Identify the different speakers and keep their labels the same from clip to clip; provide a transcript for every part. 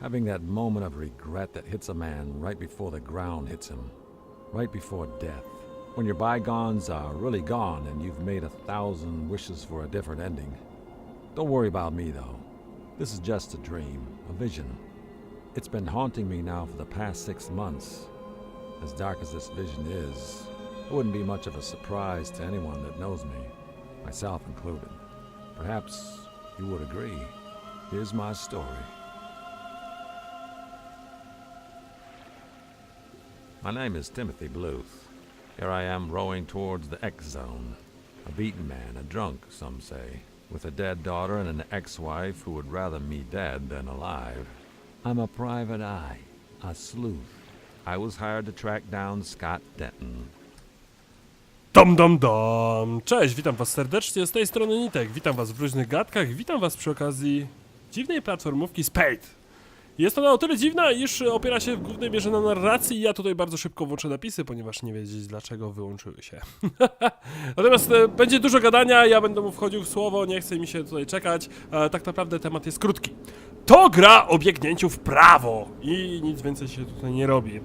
Speaker 1: Having that moment of regret that hits a man right before the ground hits him, right before death. When your bygones are really gone and you've made a thousand wishes for a different ending. Don't worry about me, though. This is just a dream, a vision. It's been haunting me now for the past six months. As dark as this vision is, it wouldn't be much of a surprise to anyone that knows me, myself included. Perhaps you would agree. Here's my story. My name is Timothy Bluth. Here I am rowing towards the X Zone. A beaten man, a drunk, some say, with a dead daughter and an ex wife who would rather me dead than alive. I'm a private eye, a sleuth. I was hired to track down Scott Denton.
Speaker 2: Dom, dom, dom! Cześć, witam was serdecznie, z tej strony Nitek. Witam was w różnych gadkach, witam was przy okazji dziwnej platformówki Spade. Jest ona o tyle dziwna, iż opiera się w głównej mierze na narracji i ja tutaj bardzo szybko włączę napisy, ponieważ nie wiedzieć dlaczego wyłączyły się. Natomiast e, będzie dużo gadania, ja będę mu wchodził w słowo, nie chce mi się tutaj czekać. Tak naprawdę temat jest krótki. To gra o biegnięciu w prawo i nic więcej się tutaj nie robi.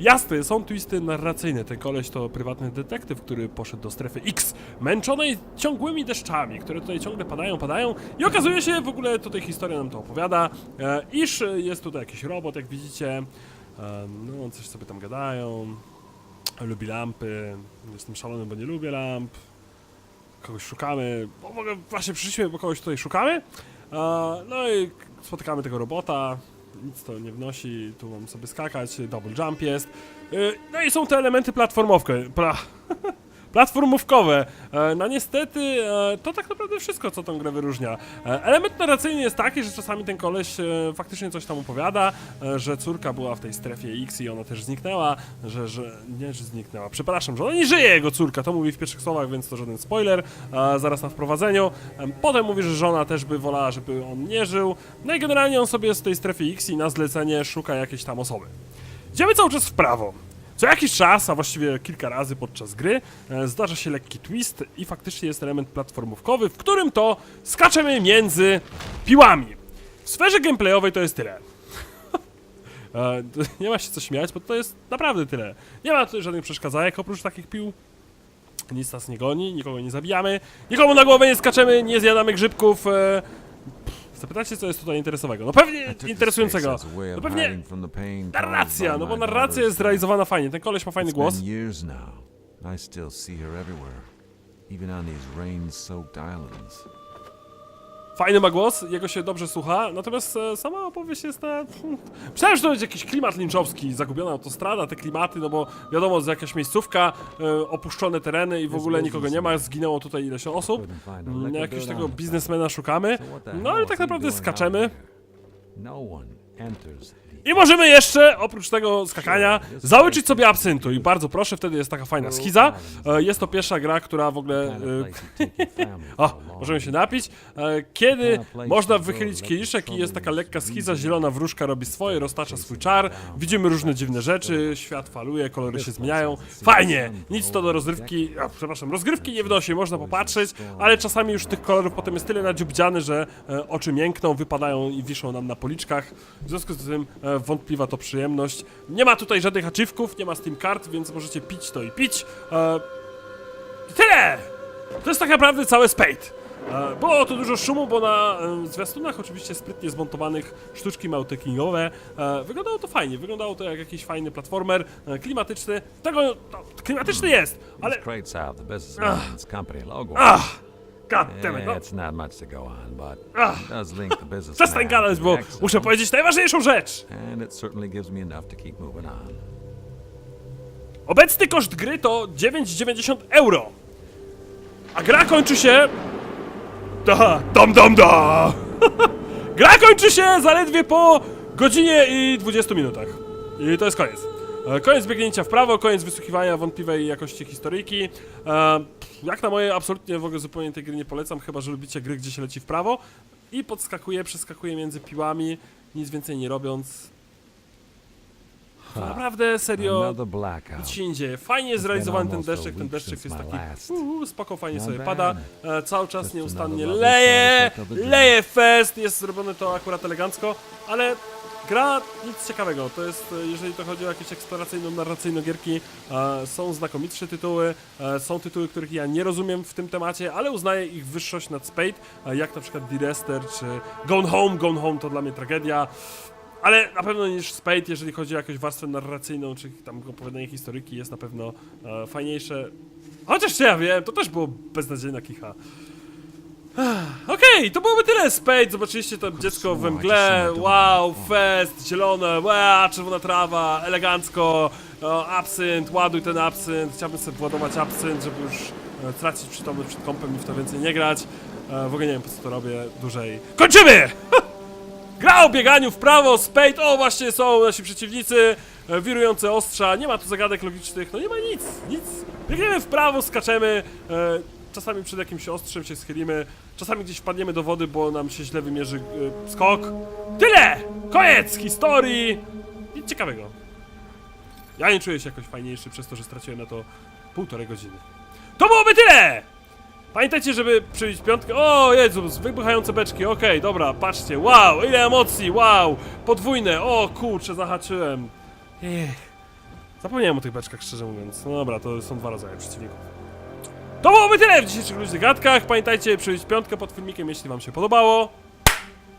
Speaker 2: Jasne, są twisty narracyjne. Ten koleś to prywatny detektyw, który poszedł do strefy X, męczonej ciągłymi deszczami, które tutaj ciągle padają, padają. I okazuje się, w ogóle tutaj historia nam to opowiada, e, iż jest tutaj jakiś robot, jak widzicie. E, no, coś sobie tam gadają. Lubi lampy. Jestem szalony, bo nie lubię lamp. Kogoś szukamy. Bo w ogóle właśnie przyszliśmy, bo kogoś tutaj szukamy. E, no i spotykamy tego robota. Nic to nie wnosi, tu mam sobie skakać, double jump jest. Y, No i są te elementy platformowke. Pla platformówkowe. E, No niestety e, to tak naprawdę wszystko, co tą grę wyróżnia. E, Element narracyjny jest taki, że czasami ten koleś faktycznie coś tam opowiada, że córka była w tej strefie X i ona też zniknęła, że, że nie, że zniknęła. Przepraszam, że ona nie żyje, jego córka. To mówi w pierwszych słowach, więc to żaden spoiler. Zaraz na wprowadzeniu. Em, Potem mówi, że żona też by wolała, żeby on nie żył. No i generalnie on sobie z tej strefy X i na zlecenie szuka jakiejś tam osoby. Idziemy cały czas w prawo. Co jakiś czas, a właściwie kilka razy podczas gry, e, zdarza się lekki twist i faktycznie jest element platformówkowy, w którym to skaczemy między piłami. W sferze gameplayowej to jest tyle. E, nie ma się co śmiać, bo to jest naprawdę tyle. Nie ma tutaj żadnych przeszkadzajek oprócz takich pił. Nic nas nie goni, nikogo nie zabijamy, nikomu na głowę nie skaczemy, nie zjadamy grzybków. Zapytacie, co jest tutaj interesowego? No pewnie interesującego. No pewnie narracja, no bo narracja jest zrealizowana fajnie. Ten koleś ma fajny głos.
Speaker 1: I still see her everywhere, even on these rain-soaked islands.
Speaker 2: Fajny ma głos, jego się dobrze słucha, natomiast e, sama opowieść jest na... Myślałem, że to będzie jakiś klimat linczowski, zagubiona autostrada, te klimaty, no bo wiadomo, z jakaś miejscówka, e, opuszczone tereny i w ogóle nikogo nie ma, zginęło tutaj ileś osób. Mm, Jakiegoś tego biznesmena szukamy, no ale tak naprawdę skaczemy.
Speaker 1: No one enters the
Speaker 2: I możemy jeszcze, oprócz tego skakania, załyczyć sobie absyntu i bardzo proszę, wtedy jest taka fajna schiza. E, Jest to pierwsza gra, która w ogóle... e, O, możemy się napić. E, Kiedy można wychylić kieliszek i jest taka lekka schiza, zielona wróżka robi swoje, roztacza swój czar, widzimy różne dziwne rzeczy, świat faluje, kolory się zmieniają. Fajnie! Nic to do rozrywki, a, przepraszam, rozgrywki nie wnosi, można popatrzeć, ale czasami już tych kolorów potem jest tyle nadziubdziany, że e, oczy miękną, wypadają i wiszą nam na policzkach. W związku z tym e, wątpliwa to przyjemność. Nie ma tutaj żadnych achievków, nie ma Steam kart, więc możecie pić to i pić. E, i tyle! To jest tak naprawdę cały Spade. E, Było tu dużo szumu, bo na e, zwiastunach oczywiście sprytnie zmontowanych sztuczki małtekingowe e, wyglądało to fajnie, wyglądało to jak jakiś fajny platformer, e, klimatyczny. Tego, no, klimatyczny jest, ale...
Speaker 1: Logo.
Speaker 2: Ach! God damn it, no.
Speaker 1: It's not much to go on, but it does link the business.
Speaker 2: Przestań gadać, bo muszę powiedzieć najważniejszą rzecz!
Speaker 1: And it certainly gives me enough to keep moving on.
Speaker 2: Obecny koszt gry to 9,90 euro. A gra kończy się... Da, dom, dom, da! gra kończy się zaledwie po godzinie i 20 minutach. I to jest koniec. E, Koniec biegnięcia w prawo, koniec wysłuchiwania wątpliwej jakości historyjki. E, Jak na moje, absolutnie w ogóle zupełnie tej gry nie polecam, chyba że lubicie gry, gdzie się leci w prawo. I podskakuje, przeskakuje między piłami, nic więcej nie robiąc. Naprawdę, serio, nic się nie dzieje. Fajnie zrealizowany ten deszczek, ten deszczek jest taki uhu, spoko, fajnie sobie pada. E, cały czas nieustannie leje, leje fest, jest zrobione to akurat elegancko, ale Gra nic ciekawego, to jest, e, jeżeli to chodzi o jakieś eksploracyjno-narracyjne gierki, e, są znakomitsze tytuły, e, są tytuły, których ja nie rozumiem w tym temacie, ale uznaję ich wyższość nad Spade, e, jak na przykład D-Rester czy Gone Home, Gone Home to dla mnie tragedia, ale na pewno niż Spade, jeżeli chodzi o jakąś warstwę narracyjną, czy tam opowiadanie historyki jest na pewno e, fajniejsze. Chociaż ja wiem, to też było beznadziejna kicha. Okej, to byłoby tyle. Spade, zobaczyliście to dziecko we mgle. Wow, fest, zielone, wow, czerwona trawa, elegancko. O, absynt, ładuj ten absynt. Chciałbym sobie władować absynt, żeby już e, tracić przytomność przed kąpem i w to więcej nie grać. E, w ogóle nie wiem po co to robię dłużej. Kończymy! Gra o bieganiu w prawo, Spade, o właśnie są nasi przeciwnicy, e, wirujące ostrza, nie ma tu zagadek logicznych, no nie ma nic, nic. Biegniemy w prawo, skaczemy, e, czasami przed jakimś ostrzem się schylimy, czasami gdzieś wpadniemy do wody, bo nam się źle wymierzy e, skok. Tyle! Koniec historii! Nic ciekawego. Ja nie czuję się jakoś fajniejszy przez to, że straciłem na to półtorej godziny. To byłoby tyle! Pamiętajcie, żeby przybić piątkę. O Jezus, wybuchające beczki, okej, dobra, patrzcie, wow, ile emocji, wow, podwójne, o kurczę, zahaczyłem. Ech. Zapomniałem o tych beczkach, szczerze mówiąc. No dobra, to są dwa rodzaje przeciwników. To byłoby tyle w dzisiejszych luźnych gadkach. Pamiętajcie, przybić piątkę pod filmikiem, jeśli wam się podobało.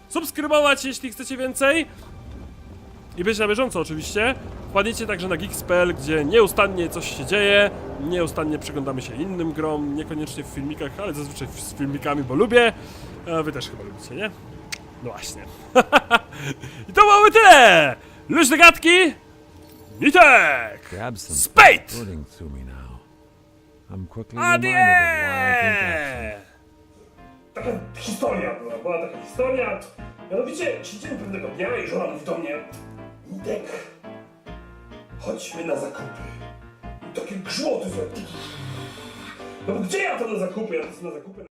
Speaker 2: Subskrybować, jeśli chcecie więcej. I być na bieżąco oczywiście. Wpadnijcie także na Geeks.pl, gdzie nieustannie coś się dzieje, nieustannie przyglądamy się innym grom, niekoniecznie w filmikach, ale zazwyczaj z filmikami, bo lubię. A wy też chyba lubicie, nie? No właśnie. I to byłoby tyle! Luźne gadki! Nitek!
Speaker 1: The I'm quickly reminded absinthe.
Speaker 3: Taka historia była, była taka historia. Mianowicie siedzimy pewnego dnia i żona mówi do mnie Nitek, chodźmy na zakupy. I takie grzmoty są. No bo gdzie ja to na zakupy? Ja to na zakupy